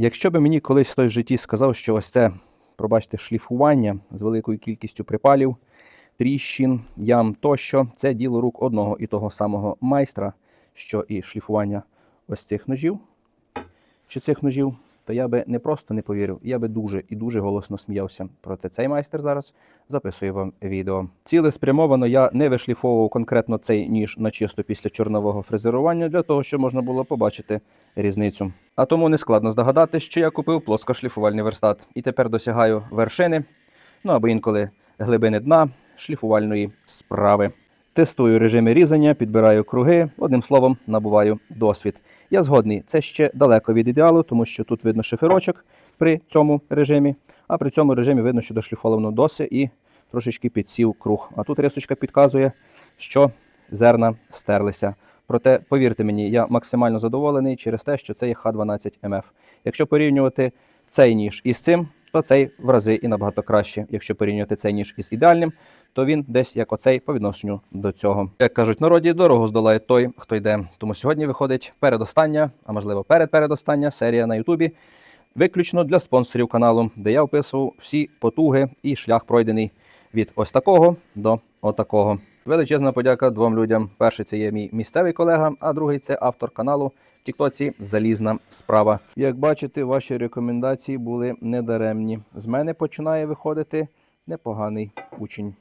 Якщо би мені колись хтось в житті сказав, що ось це, пробачте, шліфування з великою кількістю припалів, тріщин, ям тощо, це діло рук одного і того самого майстра, що і шліфування ось цих ножів чи цих ножів, то я би не просто не повірив, я би дуже і дуже голосно сміявся. Проте цей майстер зараз записує вам відео. Цілеспрямовано я не вишліфовував конкретно цей ніж на чисто після чорнового фрезерування для того, щоб можна було побачити різницю. А тому не складно здогадати, що я купив плоскошліфувальний верстат і тепер досягаю вершини, ну або інколи глибини дна шліфувальної справи. Тестую режими різання, підбираю круги, одним словом, набуваю досвід. Я згодний, це ще далеко від ідеалу, тому що тут видно шиферочок при цьому режимі, а при цьому режимі видно, що дошліфовано доси і трошечки підсів круг. А тут рисочка підказує, що зерна стерлися. Проте, повірте мені, я максимально задоволений через те, що це є Х12МФ. Якщо порівнювати цей ніж із цим, то цей в рази і набагато краще. Якщо порівнювати цей ніж із ідеальним, то він десь як оцей по відношенню до цього. Як кажуть народі, дорогу здолає той, хто йде. Тому сьогодні виходить передостання, а можливо передпередостання серія на Ютубі, виключно для спонсорів каналу, де я описував всі потуги і шлях пройдений від ось такого до отакого. Величезна подяка двом людям. Перший це є мій місцевий колега, а другий це автор каналу в Тіктоці Залізна справа. Як бачите, ваші рекомендації були недаремні. З мене починає виходити непоганий учень.